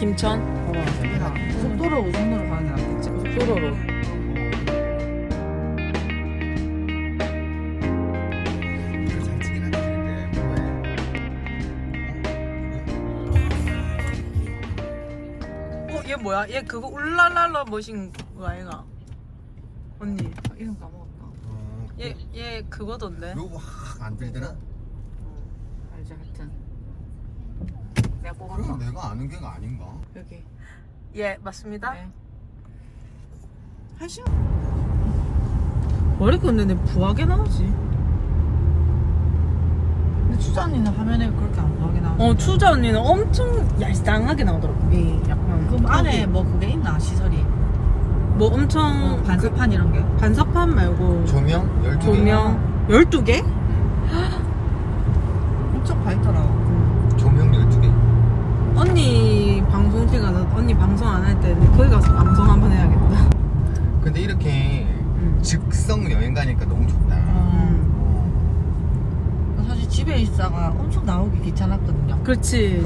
김천? 봐봐. 속도로 우선으로 가는 게 낫겠지? 속도로로. 어, 뭐야? 얘 그거 울랄랄라 머신 거 아이가? 언니. 이름 까먹었다. 어, 얘, 얘 그거던데. 요거 확안 들더라? 어, 알지, 하여튼. 내가 뽑았어. 그럼 내가 아는 게가 아닌가? 여기. 예 맞습니다. 네. 한 시간. 머리 근데 내 부하게 나오지. 근데 추자 언니는 화면에 그렇게 안 보이게 나와. 어 추자 언니는 엄청 얄쌍하게 나오더라고. 예, 약간 그럼 안에. 뭐 그게 있나 시설이? 뭐 엄청 어, 반사판 이런 게. 반사판 말고 조명? 12개? 조명 12개? 엄청 밝더라. 조명 12개 언니 방송 시간 언니 방송 안 할 때 거기 가서 방송 한번 해야겠다. 근데 이렇게 음. 즉석 여행 가니까 너무 좋다 음. 어. 사실 집에 있다가 엄청 나오기 귀찮았거든요. 그렇지.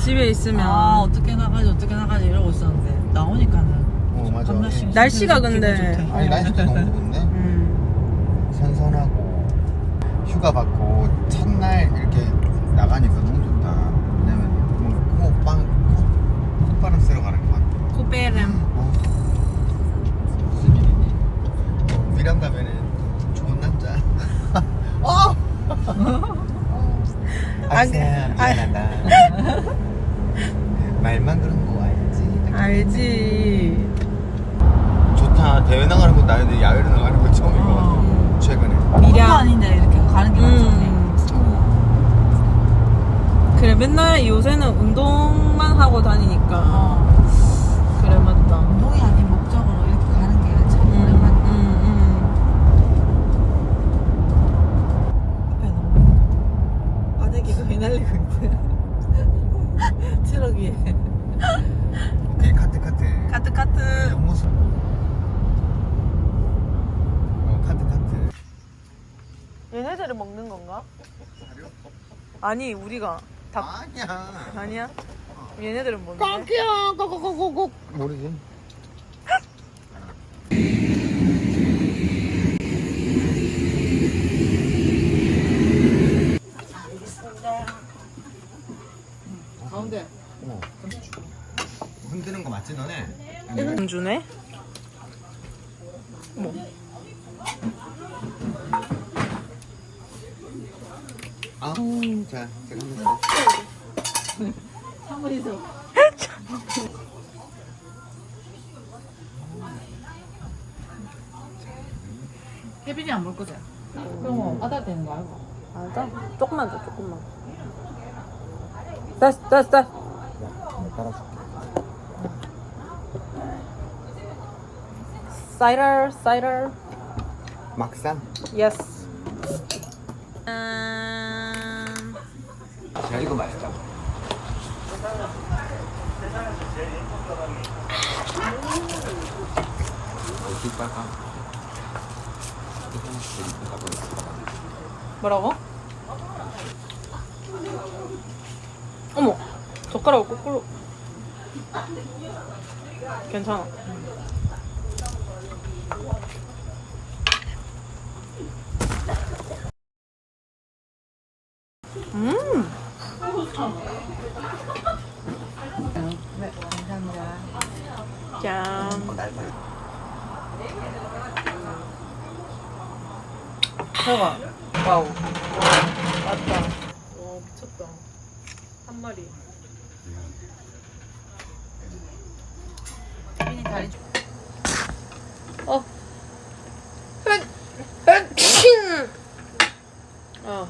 집에 있으면 아 어떻게 나가지 어떻게 나가지 이러고 있었는데 나오니까는 어 맞아 신- 날씨가 기분 근데- 좋대. 아니 날씨도 너무 좋은데? 음. 선선하고 휴가 받고 첫날 이렇게 나가니까 너무 콧방, 콧바람 쐬러 가는 것 같아 코베렘. 어, 무슨 일이니? 어, 미란 가면은 좋은 남자. 어! 아싸, 아, 미안하다. 말만 그런 거 알지? 알지. 좋다. 대회 나가는 것도 아닌데 야외로 나가는 거 처음인 것 어. 같아. 최근에. 아무것도 미량. 아닌데 이렇게 가는 게. 음. 그래 맨날 요새는 운동만 하고 다니니까 어. 그래 맞다. 운동이 아닌 목적으로 이렇게 가는 게 참 음, 오랜만이다. 음, 앞에 너무 빠대기가 휘날리고 있네. 트럭 위에. 오케이, 카트, 카트. 카트 카트. 옆모습. 어, 카트, 카트. 얘네들을 먹는 건가? 아니 우리가 닭 아니야. 아니야? 얘네들은 뭔데? 깜기야, 꼬꼬꼬꼬꼬. 모르지. 가운데. 어. 흔드는 거 맞지 너네? 안 주네? 뭐? 아, 자, 제가 한번 써. 사무리서. 혜빈이 안 볼 거지? 그럼 뭐 받아야 되는 거 알고? 맞아. 조금만 더, 조금만. 됐어, 됐어, 됐어. 야, 따라줄게. 사이더, 사이더. 막상. 예스. 음... 야, 이거 맛있다. 어디 빨까? 뭐라고? 어머, 젓가락을 거꾸로. 괜찮아. 음, 네, 감사합니다. 짠. 저거. 와우. 맞다. 와, 미쳤다. 한 마리. 혜빈이 다리 좀. 어. 어.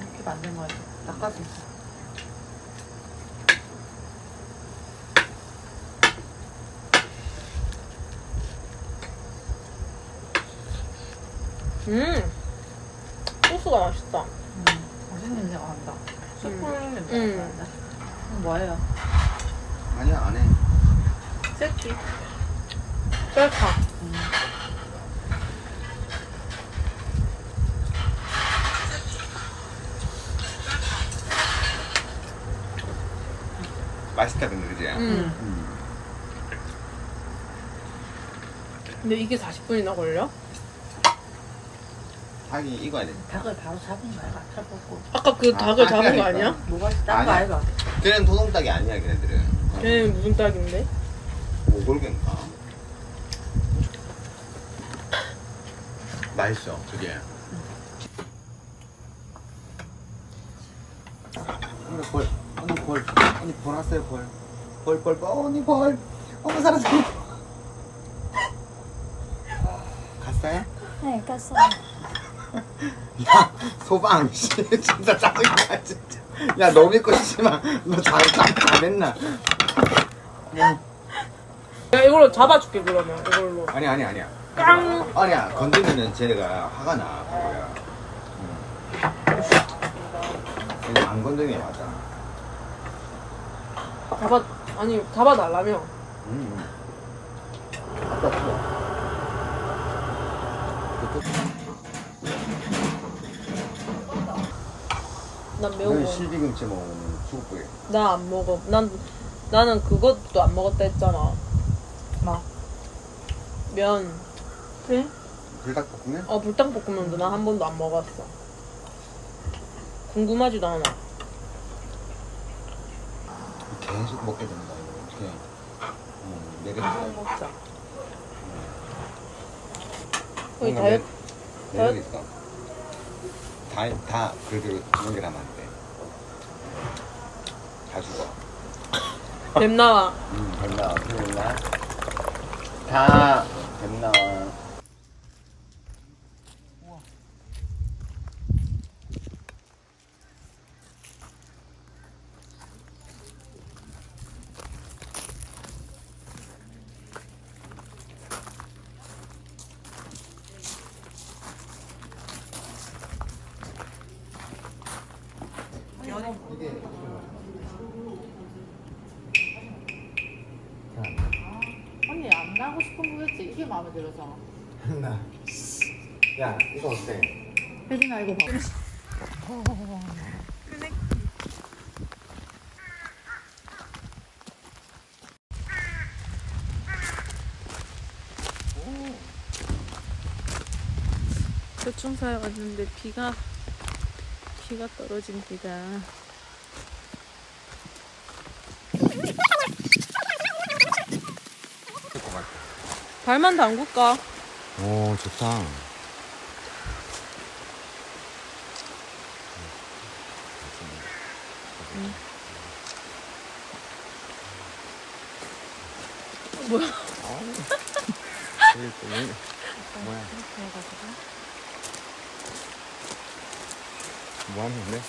이렇게 만든 있어. 음. 소스가 맛있다. 음, 맛있는 냄새가 난다. 숯불 냄새가 음. 난다. 이건 뭐예요? 아니야, 안 해. 세티. 셀카. 맛있다던데, 그지? 음. 근데 이게 40분이나 걸려? 닭이 익어야 돼. 닭을 바로 잡은 거야. 잡고. 아까 그 아, 닭을 잡은 거 아니라니까. 아니야? 뭐가 딴거 아니야. 아이가? 걔는 도동닭이 아니야, 걔네들은. 걔는 무슨 닭인데? 오골개인가? 맛있어, 그게. 언니 벌, 언 니 벌, 언니 벌 벌. 벌, 벌, 벌, 어, 언니 벌. 어머, 살았어. 갔어요? 네, 깠어요. 야, 소방, 씨, 진짜 짜증나, 진짜. 야, 너 믿고 싶지만, 너 잘, 잘, 잘했나? 야 이걸로 잡아줄게 그러면 이걸로. 아니, 아니, 아니야. 깡! 아니야, 건드리면 쟤네가 화가 나, 그거야. 응. 얘는 안 건드리면 맞아. 잡아 아니 잡아달라며. 난 매운 너는 거. 실비김치 먹으면 죽을 거야. 나안 먹어. 난 나는 그것도 안 먹었다 했잖아. 뭐? 면. 그래? 불닭볶음면? 어 불닭볶음면도 나한 번도 안 먹었어. 궁금하지도 않아. 계속 먹게 된다, 이거. 어떻게. 응, 내가 한번 먹자. 거의 매- 매력 있어. 다, 다, 그래도 연결하면 안 돼. 다 죽어. 뱀 나와. 음, 됐나? 됐나? 다 됐나? 이게 언니 안 나고 싶은 거였지. 이게 마음에 들어서. 나. 야, 이거 어때? 혜진아 이거 봐. 교충사에 왔는데 비가 비가 떨어집니다. 발만 담글까? 오, 좋다. 뭐야? 이게 또 왜- 뭐야? 뭐 하는 건데?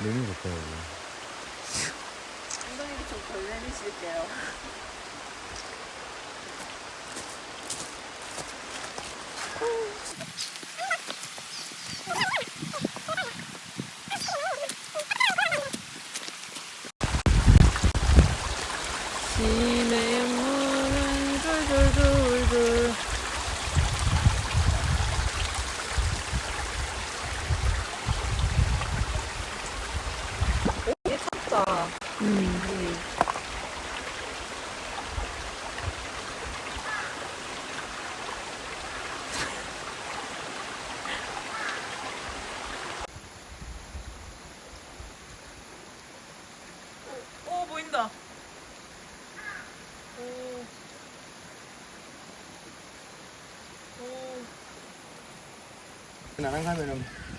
너무 좋다, 여기. 엉덩이를 좀덜 내미실게요. 시내 물은 줄줄줄줄 이게 찼다. 음. 오, 오 보인다. 오. 오. 나랑 가면은 아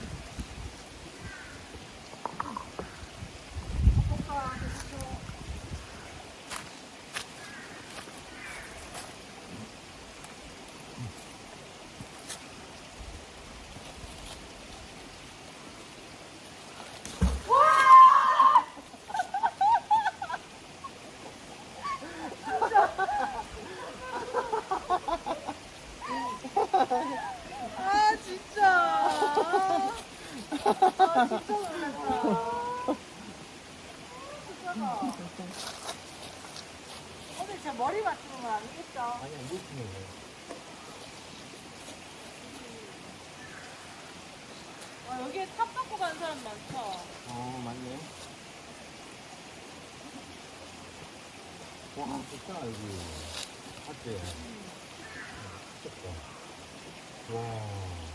오늘 제 머리 맞추는 거 아니겠죠? 아니 안 보이네. 아, 여기에 탑 갖고 가는 사람 많다. 어 맞네. 와 좋다 여기. 맞지? 미쳤다. 와.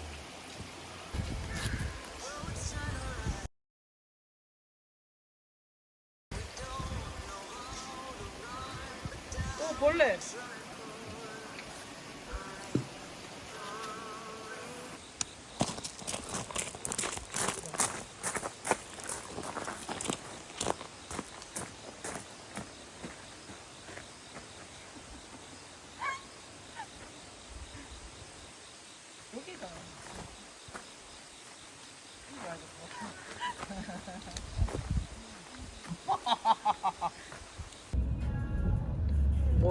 오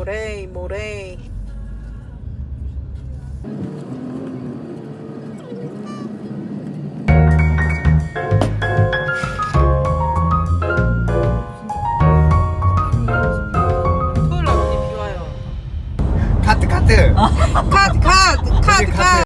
모레이 모레이. 토요일 날 언니 비 와요. 어. 카트 카트 카트. 카트.